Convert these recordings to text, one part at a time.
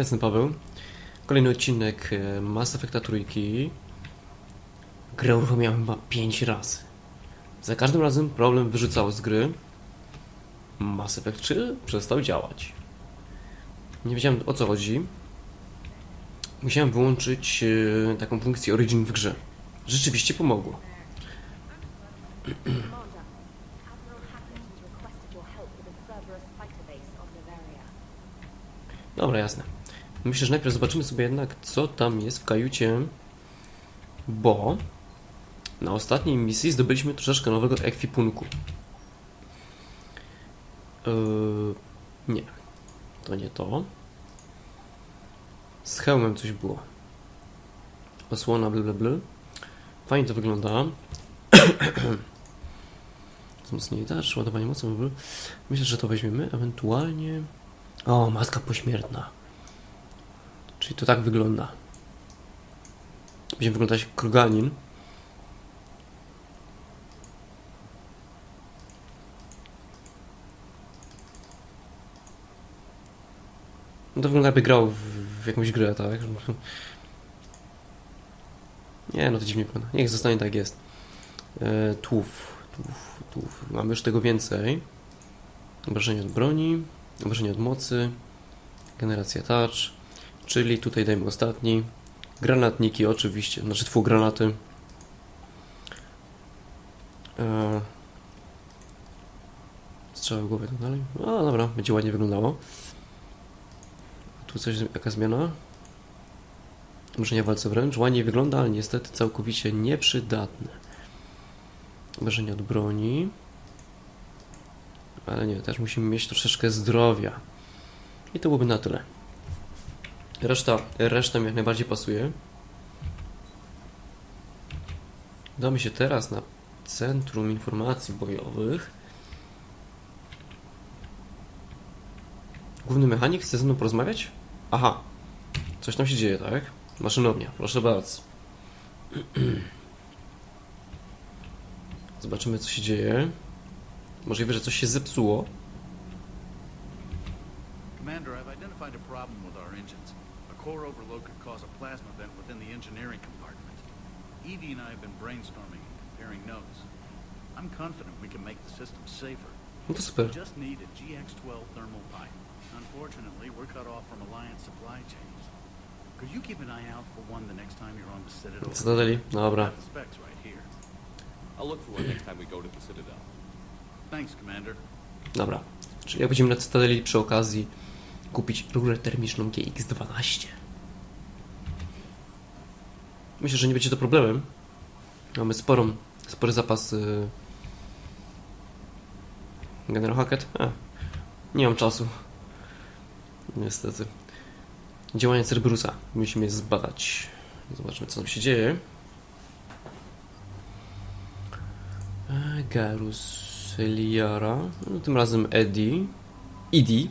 Jestem Paweł. Kolejny odcinek e, Mass Effecta trójki. Grę uruchomiłem chyba 5 razy. Za każdym razem problem wyrzucał z gry. Mass Effect 3 przestał działać. Nie wiedziałem o co chodzi. Musiałem wyłączyć e, taką funkcję Origin w grze. Rzeczywiście pomogło. Dobra, jasne. Myślę, że najpierw zobaczymy sobie jednak, co tam jest w kajucie, bo na ostatniej misji zdobyliśmy troszeczkę nowego ekwipunku. Yy, nie, to nie to. Z hełmem coś było. Osłona, bla bla bla. Fajnie to wygląda. Wzmocnienie tarcz, ładowanie bla. Myślę, że to weźmiemy, ewentualnie... O, maska pośmiertna. Czyli to tak wygląda. Będzie wyglądać jak kroganin. No to wygląda jakby grał w, w jakąś grę, tak? Nie, no to dziwnie wygląda. Niech zostanie tak jest. E, tłów, tłów, tłów. Mamy już tego więcej. Obrażenie od broni, obrażenie od mocy, generacja touch, czyli tutaj dajmy ostatni. Granatniki oczywiście, znaczy tfu granaty. E, strzały w głowę tak dalej. A dobra, będzie ładnie wyglądało. Tu coś, jaka zmiana? Obrażenia walce wręcz. Ładnie wygląda, ale niestety całkowicie nieprzydatne. Obrażenia od broni. Ale nie, też musimy mieć troszeczkę zdrowia. I to byłoby na tyle. Reszta, reszta mi jak najbardziej pasuje. Udamy się teraz na Centrum Informacji Bojowych. Główny mechanik chce ze mną porozmawiać? Aha, coś tam się dzieje, tak? Maszynownia, proszę bardzo. Zobaczymy, co się dzieje. Możliwe, że coś się zepsuło. Commander, I've identified a problem core overload could cause a plasma vent within the engineering compartment. Evie and I have been brainstorming and comparing notes. I'm confident we can make the system safer. No to We super. just need a GX-12 thermal pipe. Unfortunately, we're cut off from Alliance supply chains. Could you keep an eye out for one the next time you're on the Citadel? Cytadeli, I dobra. have the specs right here. I'll look for one next time we go to the Citadel. Thanks, Commander. Dobra. Czyli jak będziemy na Cytadeli przy okazji kupić rurę termiczną GX12. Myślę, że nie będzie to problemem. Mamy sporą, spory zapas yy... General Hackett? A, nie mam czasu. Niestety. Działanie Cerberusa. Musimy je zbadać. Zobaczmy, co tam się dzieje. E, Garus, Liara, no, tym razem Eddie, Idi,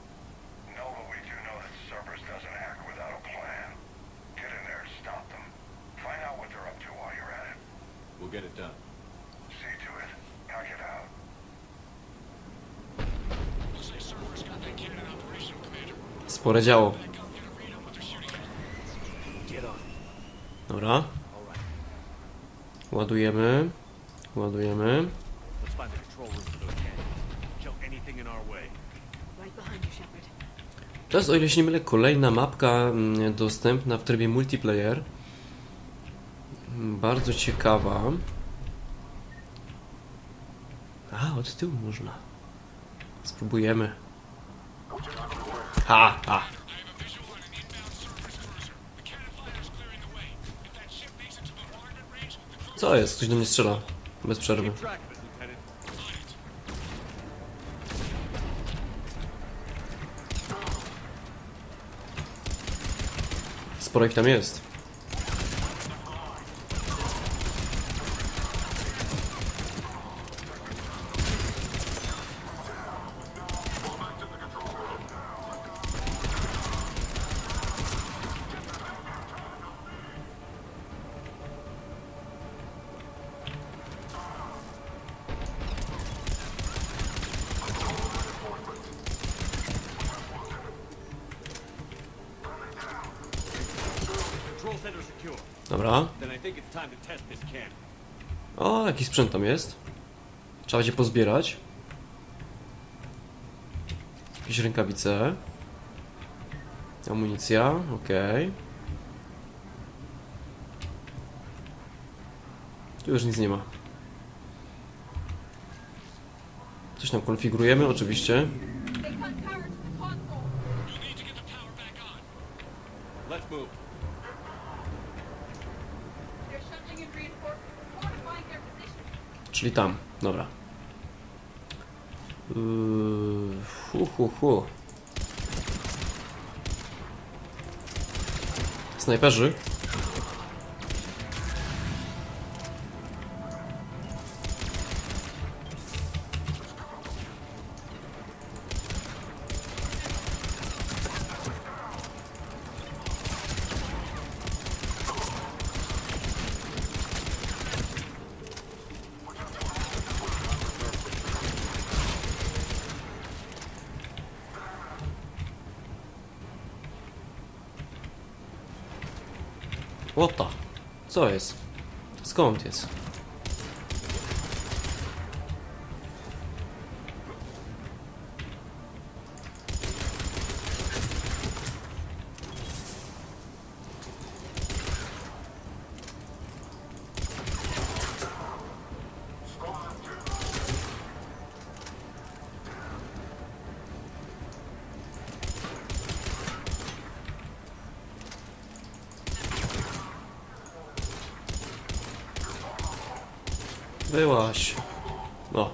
Spore działo. Dobra. Ładujemy. Ładujemy. To jest, o ile się nie mylę, kolejna mapka mm, dostępna w trybie multiplayer. Bardzo ciekawa. A, od tyłu można. Spróbujemy. Ha, ha. Co jest? Ktoś do mnie strzela. Bez przerwy. Sporo ich tam jest. O, jakiś sprzęt tam jest. Trzeba będzie pozbierać. Jakieś rękawice. Amunicja, okej. Tu już nic nie ma. Coś tam konfigurujemy, oczywiście. Czyli tam, dobra. Yy, hu, hu, hu. Snajperzy. Łota. Co jest? Skąd jest? Byłaś. No.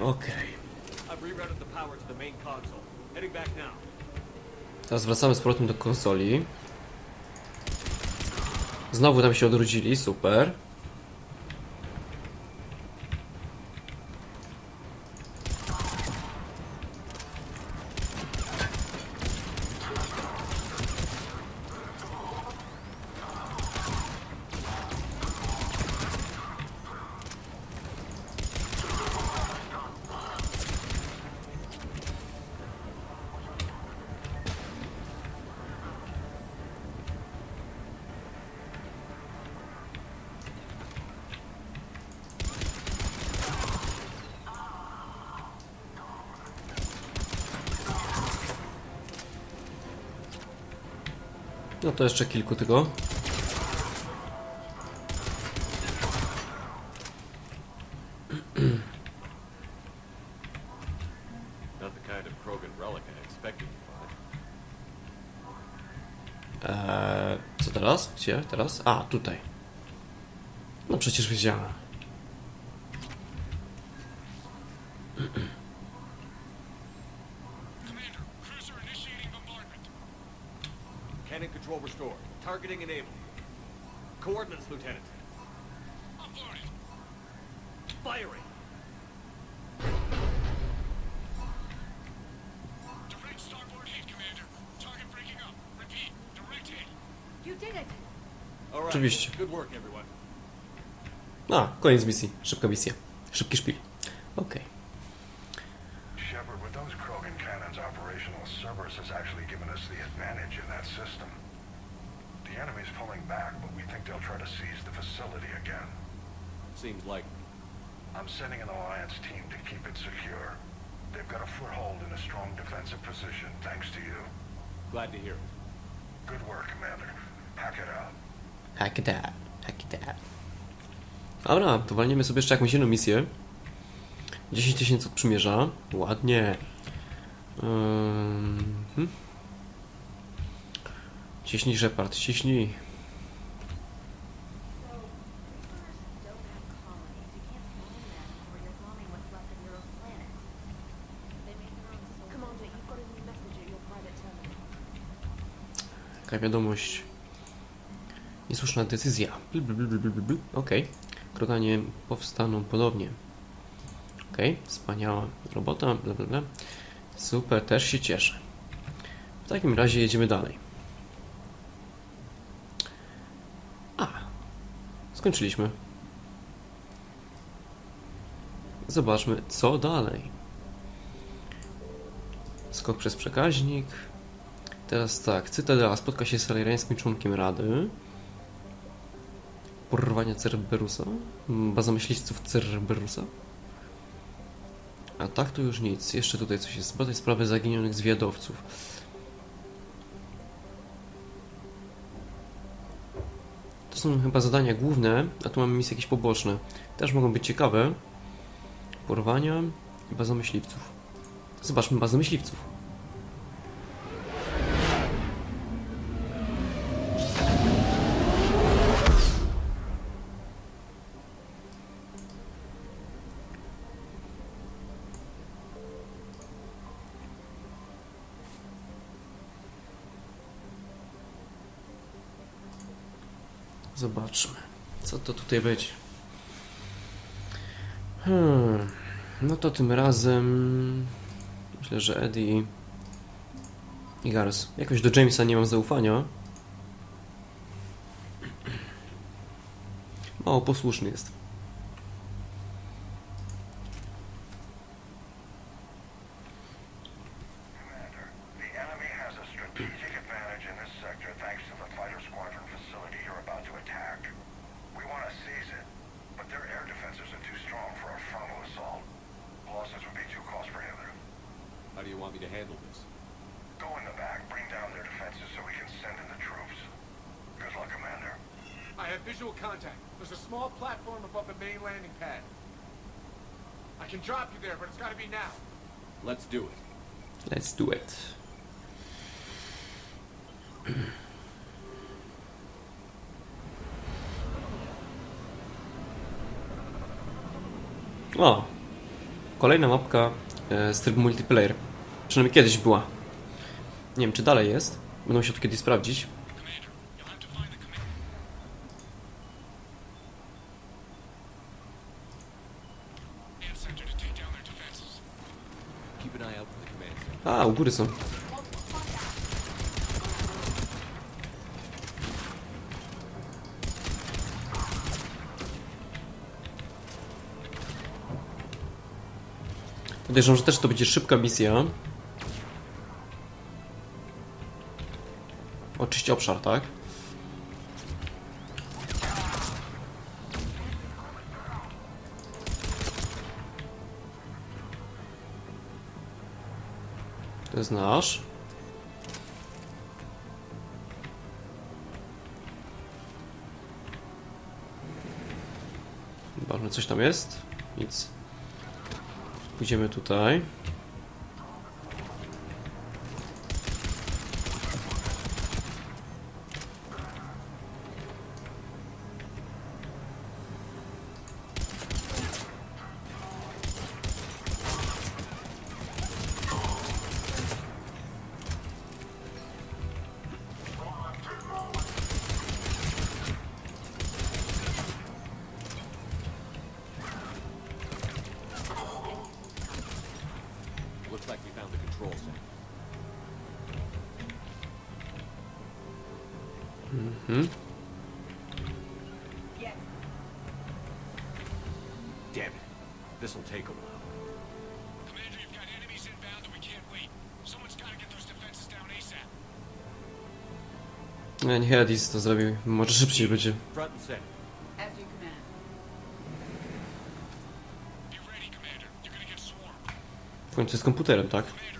Okej. Now. Teraz wracamy z powrotem do konsoli. Znowu tam się odrodzili, super. No to jeszcze kilku tylko. Eee, co teraz? Gdzie teraz? A, tutaj. No przecież wiedziałem. Coordinates, Lieutenant. Bombarded. Firing. Direct starboard hit, Commander. Target breaking up. Repeat, direct hit. You did it! All right. Oczywiście. Good work, everyone. A, koniec misji. Szybka misja. Szybki szpil. Okej. Shepard, with those Krogan cannons operational, Cerberus has actually given us the advantage in that system. The enemy's pulling back, but we think they'll try to seize the facility again. Seems like I'm sending an Alliance team to keep it secure. They've got a foothold in a strong defensive position, thanks to you. glad to hear it. Good work, Commander. Pack it out. Hack that. Hack that. Dobra, to walniemy sobie jeszcze jakąś inną misję. 10 tysięcy od przymierza. Ładnie. Mhm. Ciśnij, Shepard, ciśnij. So, Earth don't have colonies. You can't bomb them, or you're bombing what's left of your own planet. They make their own solar. Commander, you've got a new message at your private terminal. Jaka wiadomość? Niesłuszna decyzja. Okej. Kroganie powstaną ponownie. Okej, wspaniała robota. Bla, bla, bla. Super, też się cieszę. W takim razie jedziemy dalej. A, skończyliśmy. Zobaczmy, co dalej. Skok przez przekaźnik. Teraz tak, Cytadela spotka się z salariańskim członkiem Rady. Porwania Cerberusa. Baza myśliwców Cerberusa. A tak to już nic. Jeszcze tutaj coś jest. Zbadaj sprawę zaginionych zwiadowców. To są chyba zadania główne, a tu mamy misje jakieś poboczne. Też mogą być ciekawe. Porwania i baza myśliwców. Zobaczmy bazę myśliwców. Co to tutaj będzie. Hmm. No to tym razem myślę, że Eddie i Gareth. Jakoś do Jamesa nie mam zaufania. Mało posłuszny jest. Commander, the enemy has a strategic advantage in this sector thanks to the fighter squadron facility you're about to attack. We want to seize it, but their air defenses are too strong for a frontal assault. Losses would be too cost prohibitive. How do you want me to handle this? Go in the back, bring down their defenses so we can send in the troops. Good luck, Commander. I have visual contact. There's a small platform above the main landing pad. I can drop you there, but it's gotta be now. Let's do it. Let's do it. O! Kolejna mapka e, z trybu multiplayer. Przynajmniej kiedyś była. Nie wiem, czy dalej jest. Będę musiał to kiedyś sprawdzić. Commander, you'll have to Podejrzewam, że też to będzie szybka misja. Oczywiście obszar, tak? To jest nasz. Zobaczmy, coś tam jest. Nic. Pójdziemy tutaj. Damn it. This'll take a while. Commander, you've got enemies inbound and we can't wait. Someone's gotta get those defenses down ASAP. Nie, niech Edis to zrobił. Może szybciej będzie. Front and center. As you command. Be ready, Commander. You're gonna get swarmed. W końcu jest komputerem, tak? Commander,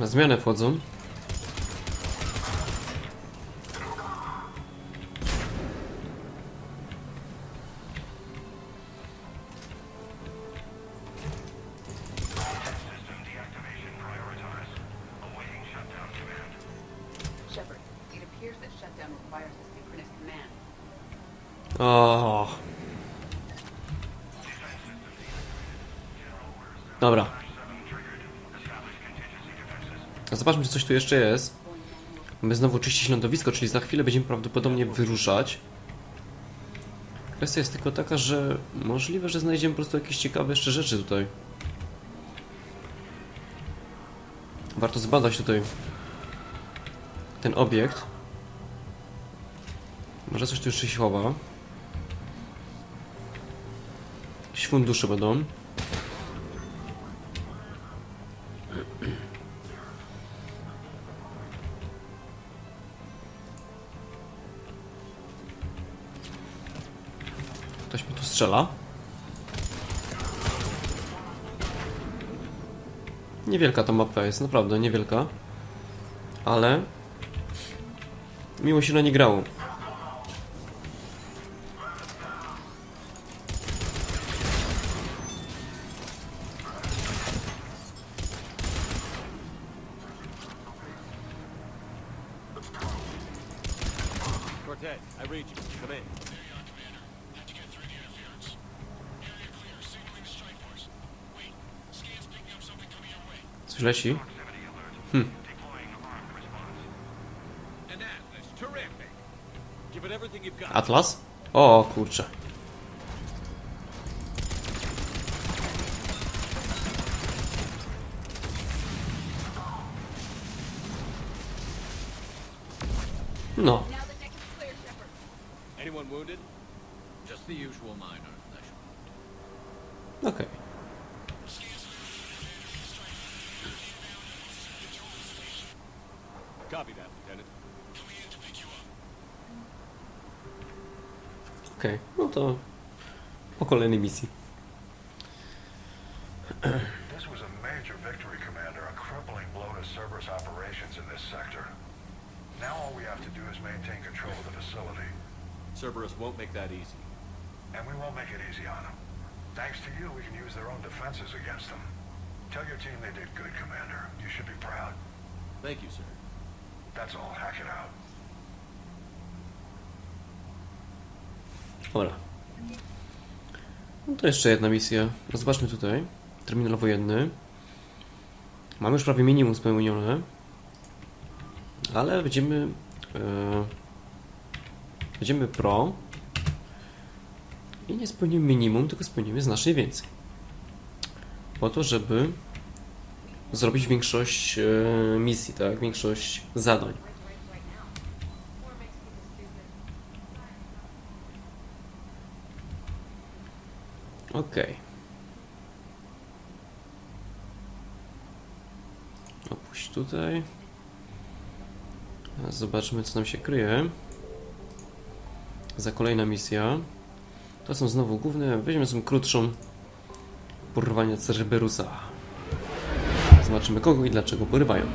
Na zmianę wchodzą. System Zobaczmy, czy coś tu jeszcze jest. Mamy znowu czyścić lądowisko, czyli za chwilę będziemy prawdopodobnie wyruszać. Kwestia jest tylko taka, że możliwe, że znajdziemy po prostu jakieś ciekawe jeszcze rzeczy tutaj. Warto zbadać tutaj ten obiekt. Może coś tu jeszcze się chowa. Jakieś fundusze będą. Strzela. Niewielka ta mapa jest, naprawdę niewielka. Ale miło się na nie grało. You've got. Atlas? O kurczę. No. Anyone wounded? Just the usual minor okej. Copy to po kolejnej misji. This was a major victory, Commander, a crippling blow to Cerberus operations in this sector. Now all we have to do is maintain control of the facility, Cerberus won't make that easy. and we won't make it easy on them. Thanks to you, we can use their own defenses against them. Tell your team they did good, Commander. You should be proud. Thank you, sir. That's all. Hack it out. Dobra. No to jeszcze jedna misja. Zobaczmy tutaj. Terminal wojenny. Mamy już prawie minimum spełnione. Ale będziemy... E, będziemy pro. I nie spełnimy minimum, tylko spełnimy znacznie więcej. Po to, żeby zrobić większość e, misji, tak? Większość zadań. Right, right, right now. War makes people Okej. Opuść tutaj. Zobaczmy, co nam się kryje. Za kolejna misja. To są znowu główne. Weźmiemy sobie krótszą. Porwania Cerberusa. Zobaczymy kogo i dlaczego porywają.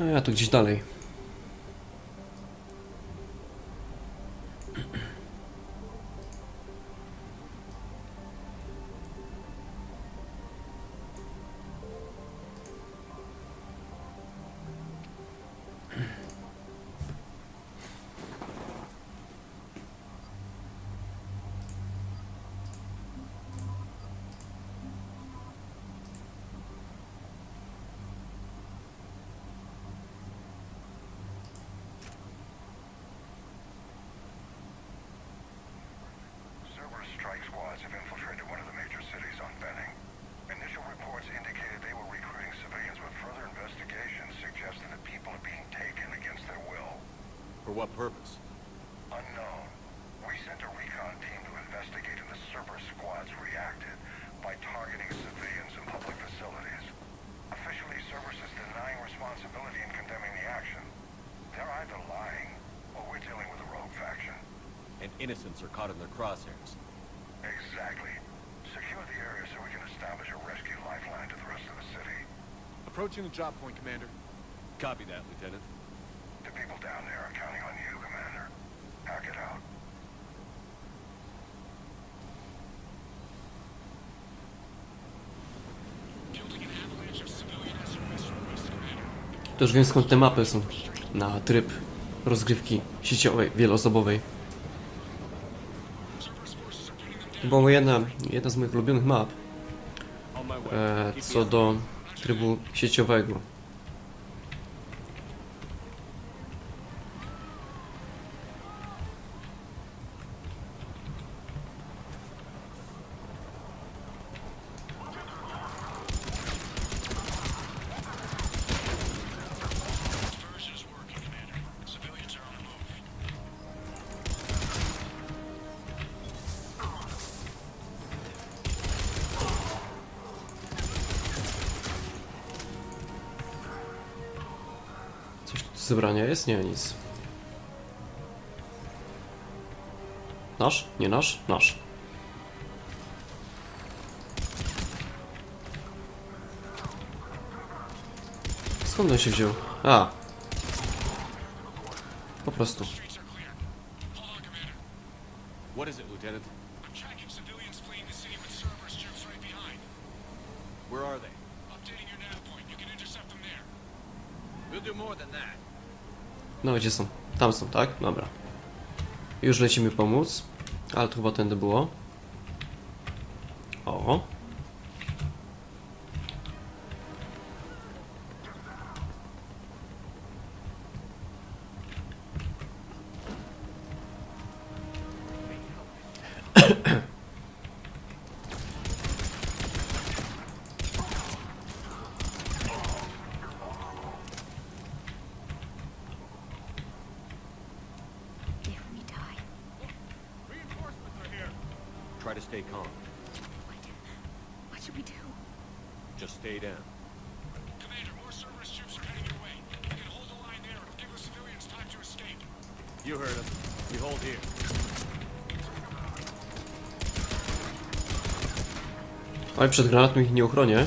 A ja tu gdzieś dalej. What purpose? Unknown. We sent a recon team to investigate and the Cerber squads reacted by targeting civilians and public facilities. Officially, Cerberus is denying responsibility and condemning the action. They're either lying or we're dealing with a rogue faction. And innocents are caught in their crosshairs. Exactly. Secure the area so we can establish a rescue lifeline to the rest of the city. Approaching the drop point, Commander. Copy that, Lieutenant. The people down there are counting it. To już wiem skąd te mapy są. Na tryb rozgrywki sieciowej, wieloosobowej. To była jedna, jedna z moich ulubionych map e, co do trybu sieciowego. Coś tu zebrania jest? Nie, nic. Nasz? Nie nasz? Nasz. Skąd on się wziął? A. Po prostu. Lieutenant? No gdzie są? Tam są, tak? Dobra. Już lecimy pomóc. Ale to chyba tędy było. Stay calm. what? What should we do? Just stay down. Commander, more Cerberus troops are heading your way. You can hold the line there. It'll give the civilians time to escape. You heard him. We hold here. Oj, przed granatem ich nie uchronię.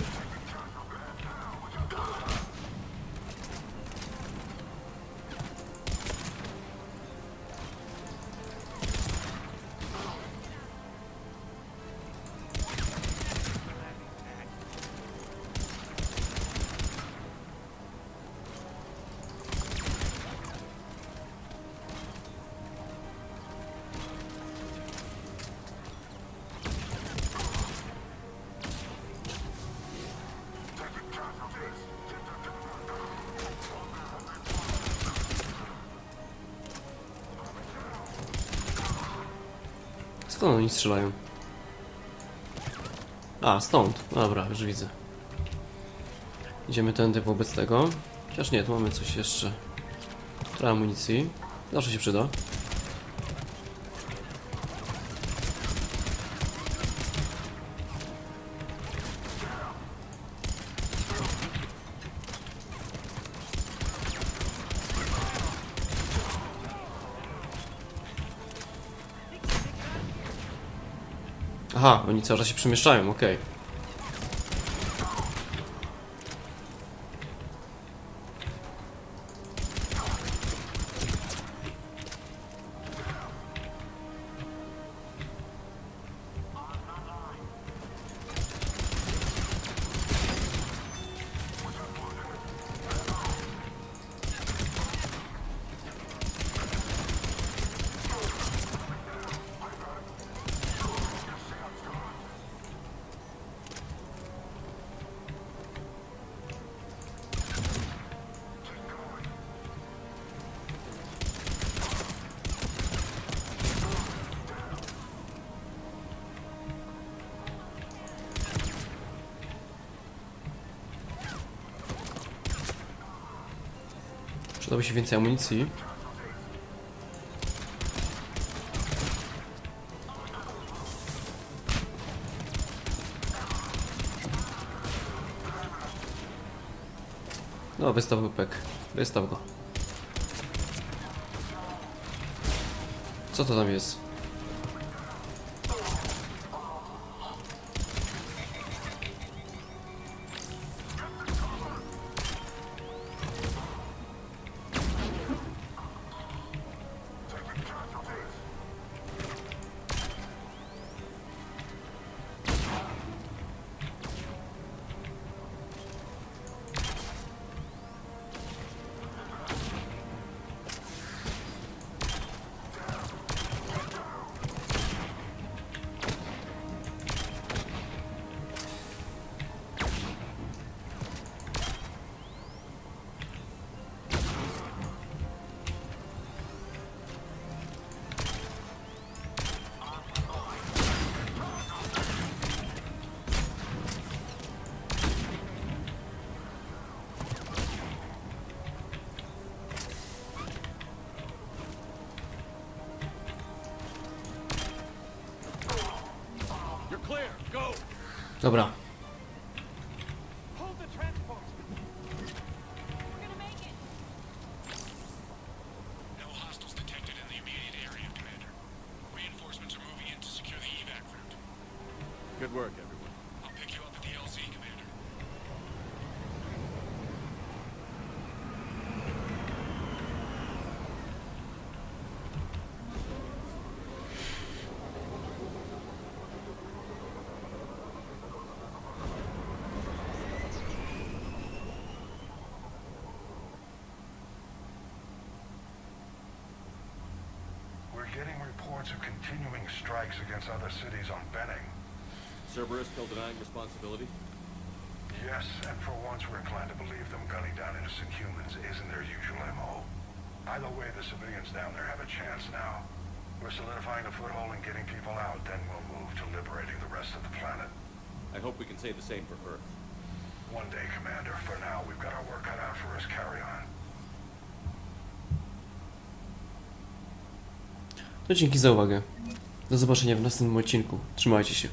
Skąd oni strzelają? A, stąd. Dobra, już widzę. Idziemy tędy wobec tego. Chociaż nie, tu mamy coś jeszcze. Trochę amunicji. Zawsze się przyda. Aha, oni cały czas się przemieszczają, okej. Przydałoby się więcej amunicji. No, wystaw go pek. Wystaw go. Co to tam jest? Dobra. Getting reports of continuing strikes against other cities on Benning. Cerberus still denying responsibility? Yes, and for once we're inclined to believe them gunning down innocent humans isn't their usual MO. Either way, the civilians down there have a chance now. We're solidifying a foothold and getting people out, then we'll move to liberating the rest of the planet. I hope we can say the same for Earth. One day, Commander. For now, we've got our work cut out for us. Carry on. To dzięki za uwagę. Do zobaczenia w następnym odcinku. Trzymajcie się.